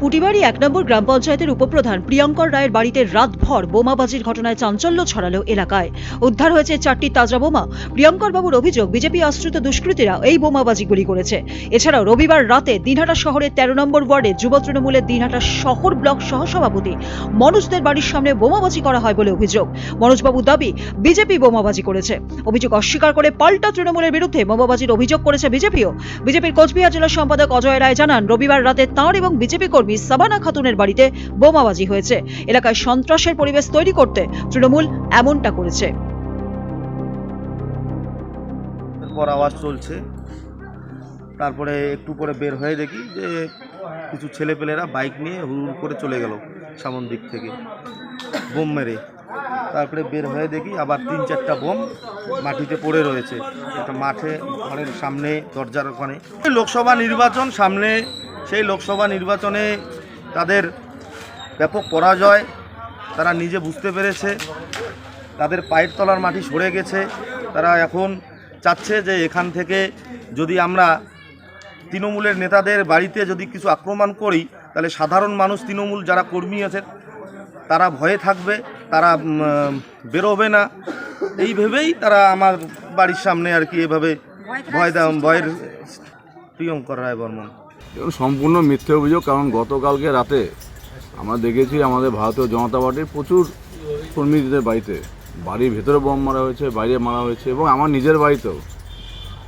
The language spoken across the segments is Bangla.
পুটিবাড়ি এক নম্বর গ্রাম পঞ্চায়েতের উপপ্রধান প্রিয়ঙ্কর রায়ের বাড়িতে রাতভর বোমাবাজির ঘটনায় চাঞ্চল্য ছড়ালো এলাকায়। উদ্ধার হয়েছে চারটি তাজা বোমা। প্রিয়ঙ্কর বাবুর অভিযোগ, বিজেপি আশ্রিত দুষ্কৃতীরা এই বোমাবাজিগুলি করেছে। এছাড়াও রবিবার রাতে দিনহাটা শহরের তেরো নম্বর ওয়ার্ডে যুব তৃণমূলের দিনহাটা শহর ব্লক সহসভাপতি মনোজদের বাড়ির সামনে বোমাবাজি করা হয় বলে অভিযোগ। মনোজবাবু দাবি, বিজেপি বোমাবাজি করেছে। অভিযোগ অস্বীকার করে পাল্টা তৃণমূলের বিরুদ্ধে বোমাবাজির অভিযোগ করেছে বিজেপিও। বিজেপির কোচবিহার জেলা সম্পাদক অজয় রায় জানান, রবিবার রাতে তাঁর এবং বিজেপি কর্মী সাবানা খাতুনের বাড়িতে বোমাবাজি হয়েছে। এলাকায় সন্ত্রাসের পরিবেশ তৈরি করতে তৃণমূল এমনটা করেছে। এরপর আওয়াজ চলছে। তারপরে একটু পরে বের হয়ে দেখি যে কিছু ছেলেপেলেরা বাইক নিয়ে হুড় করে চলে গেল সামন দিক থেকে। বোম মেরে। তারপরে বের হয়ে দেখি আবার তিন চারটা বোম মাটিতে পড়ে রয়েছে। একটা মাঠে, ঘরের সামনে, দরজার ওখানে। লোকসভা নির্বাচন সামনে সেই লোকসভা নির্বাচনে তাদের ব্যাপক পরাজয় তারা নিজে বুঝতে পেরেছে তাদের পায়ের তলার মাটি সরে গেছে তারা এখন চাচ্ছে যে এখান থেকে যদি আমরা তৃণমূলের নেতাদের বাড়িতে যদি কিছু আক্রমণ করি তাহলে সাধারণ মানুষ তৃণমূল যারা কর্মী আছে তারা ভয়ে থাকবে তারা বেরোবে না। এই ভেবেই তারা আমার বাড়ির সামনে আর কি এভাবে ভয় দেওয়া ভয়ের প্রিয়ঙ্কর রায় বর্মন সম্পূর্ণ মিথ্যে অভিযোগ, কারণ গতকালকে রাতে আমরা দেখেছি আমাদের ভারতীয় জনতা পার্টির প্রচুর কর্মীদের বাড়িতে। বাড়ির ভেতরে বোম মারা হয়েছে, বাইরে মারা হয়েছে, এবং আমার নিজের বাড়িতেও।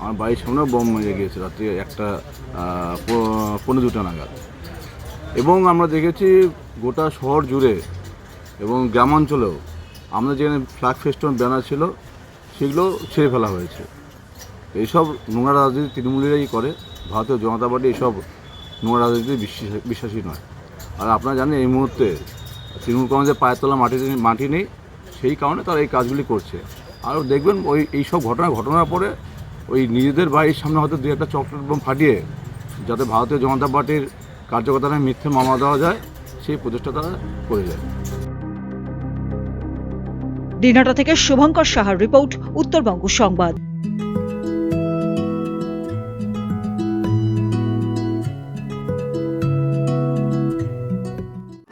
আমার বাড়ির সামনেও বোম মেরে গিয়েছে রাত্রি একটা পনেরো দুটো নাগাদ। এবং আমরা দেখেছি গোটা শহর জুড়ে এবং গ্রামাঞ্চলেও আমাদের যেখানে ফ্ল্যাগ ফেস্টন ব্যানার ছিল, সেগুলো ছেড়ে ফেলা হয়েছে। এইসব নোংরা রাজনীতি তৃণমূলেরাই করে। ভারতীয় জনতা পার্টি এইসব নোংরা রাজনীতি বিশ্বাসী নয়। আর আপনারা জানেন এই মুহূর্তে তৃণমূল কংগ্রেসের পায়ের তলা মাটি মাটি নেই, সেই কারণে তারা এই কাজগুলি করছে। আর দেখবেন ওই এইসব ঘটনা, ঘটনার পরে ওই নিজেদের বাড়ির সামনে হয়তো দু একটা চকলেট বোম ফাটিয়ে যাতে ভারতীয় জনতা পার্টির কার্যকর্তারা মিথ্যে মামলা দেওয়া যায়, সেই প্রচেষ্টা তারা করে যায়। দিনহাটা থেকে শুভঙ্কর সাহার রিপোর্ট, উত্তরবঙ্গ সংবাদ।